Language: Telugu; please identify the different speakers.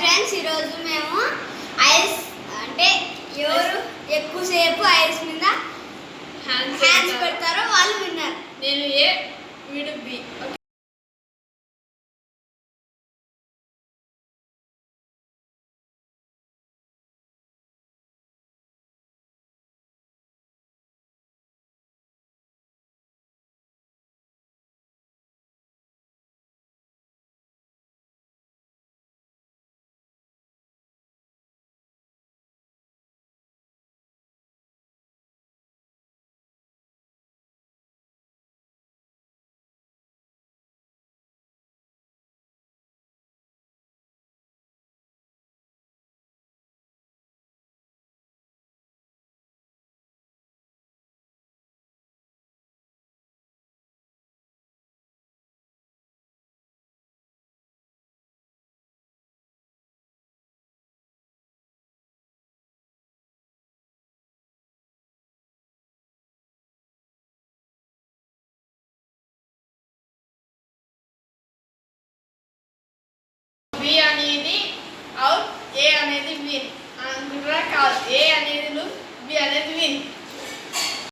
Speaker 1: ఫ్రెండ్స్ ఈరోజు మేము ఐస్ అంటే ఎవరు ఎక్కువసేపు ఐస్ మీద
Speaker 2: హ్యాండ్స్
Speaker 1: పెడతారో వాళ్ళు విన్నారు.
Speaker 2: నేను ఏ